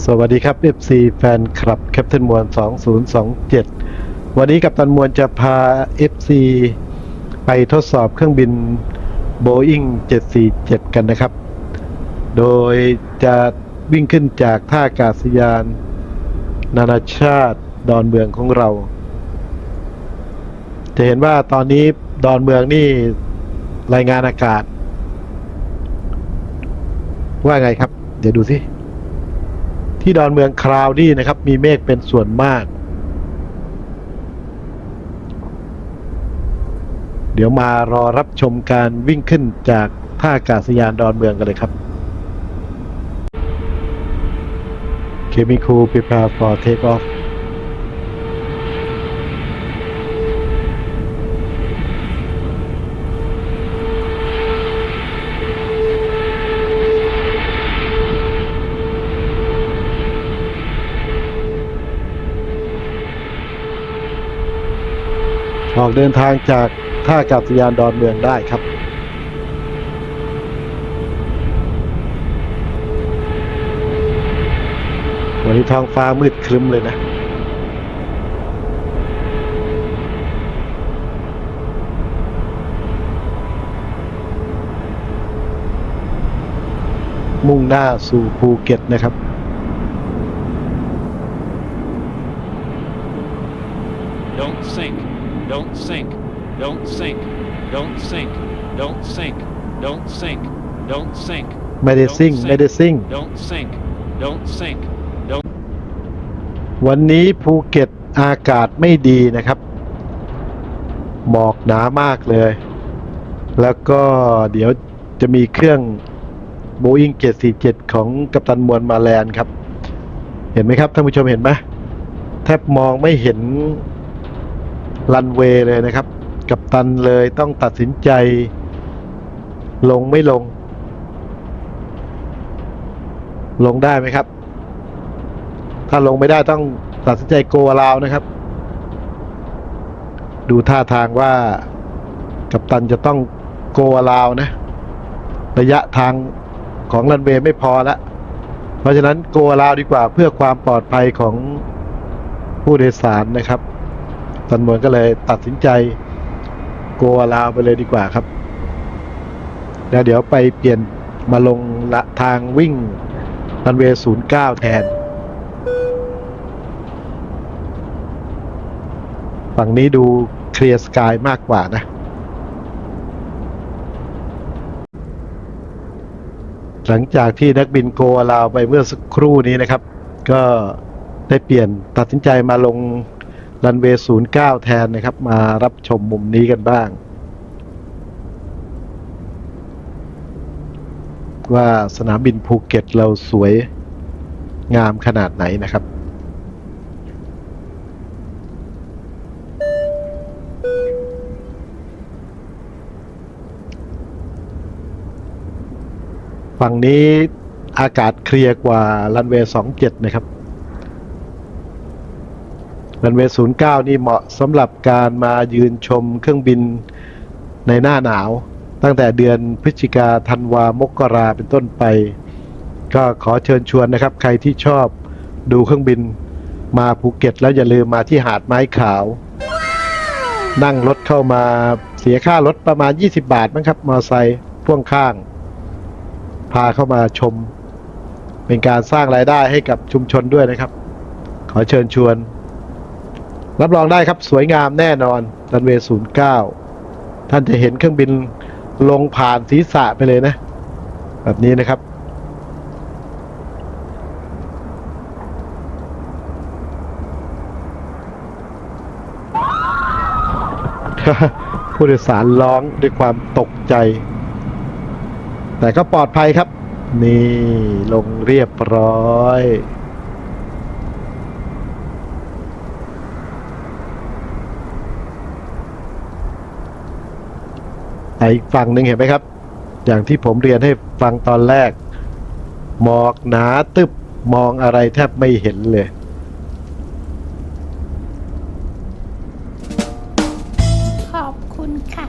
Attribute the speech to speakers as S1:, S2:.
S1: สวัสดีครับ FC แฟนคลับแคป t ทนมวล 2027 วันนี้กับตันมวลจะพา FC ไปทดสอบเครื่องบิน Boeing 747 กันนะครับ โดยจะวิ่งขึ้นจากท่าอากาศยาน นานาชาติดอนเมืองของเรา จะเห็นว่าตอนนี้ดอนเมืองนี่รายงานอากาศ ว่าไงครับ เดี๋ยวดูสิ ที่ดอนเมืองคราวดี้นะครับ มีเมฆเป็นส่วนมาก เดี๋ยวมารอรับชมการวิ่งขึ้นจากท่าอากาศยานดอนเมืองกันเลยครับ Chemical prepare for take off ออกเดินทางจากท่าอากาศยานดอนเมืองได้ครับ วันนี้ท้องฟ้ามืดครึ้มเลยนะ มุ่งหน้าสู่ภูเก็ตนะครับ
S2: Don't sink. Don't sink. Don't sink. Don't sink. Don't sink. Don't sink. Don't sink.
S1: ไม่ได้ซิ่งไม่ได้ซิ่ง
S2: Don't sink. Don't sink. Don't
S1: วันนี้ภูเก็ตอากาศไม่ดีนะครับ หมอกหนามากเลย แล้วก็เดี๋ยวจะมีเครื่อง Boeing 747 ของกัปตันมวลมาแลนด์ครับ เห็นไหมครับท่านผู้ชมเห็นไหมแทบมองไม่เห็น รันเวย์เลยนะครับ กัปตันเลยต้องตัดสินใจ ลงไม่ลง ลงได้ไหมครับ ถ้าลงไม่ได้ต้องตัดสินใจโกลาวนะครับ ดูท่าทางว่า กัปตันจะต้องโกลาวนะ ระยะทางของรันเวย์ไม่พอละเพราะฉะนั้นโกลาวดีกว่าเพื่อความปลอดภัยของผู้โดยสารนะครับ ตันมวนก็เลยตัดสินใจโกลาวไปเลยดีกว่าครับ แล้วเดี๋ยวไปเปลี่ยนมาลงละทางวิ่งรันเวย์09แทน ฝั่งนี้ดูเคลียร์สกายมากกว่านะหลังจากที่นักบินโกลาวไปเมื่อสักครู่นี้นะครับ ก็ได้เปลี่ยนตัดสินใจมาลง รันเวย์09แทนนะครับ มารับชมมุมนี้กันบ้าง ว่าสนามบินภูเก็ตเราสวยงามขนาดไหนนะครับฝั่งนี้อากาศเคลียร์กว่ารันเวย์ 27 นะครับ รันเวย์09นี่เหมาะสำหรับการมายืนชมเครื่องบินในหน้าหนาว ตั้งแต่เดือนพฤศจิกาธันวามกราเป็นต้นไป ก็ขอเชิญชวนนะครับ ใครที่ชอบดูเครื่องบินมาภูเก็ต แล้วอย่าลืมมาที่หาดไม้ขาว นั่งรถเข้ามาเสียค่ารถประมาณ 20 บาทมั้งครับ มอไซค์พ่วงข้าง พาเข้ามาชม เป็นการสร้างรายได้ให้กับชุมชนด้วยนะครับ ขอเชิญชวน รับรองได้ครับสวยงามแน่นอนรันเวย์09ท่านจะเห็นเครื่องบินลงผ่านศีรษะไปเลยนะ แบบนี้นะครับ ผู้โดยสารร้องด้วยความตกใจ แต่ก็ปลอดภัยครับ นี่ลงเรียบร้อย อีกฝั่งหนึ่งเห็นไหมครับ อย่างที่ผมเรียนให้ฟังตอนแรก หมอกหนาตึบมองอะไรแทบไม่เห็นเลยขอบคุณค่ะ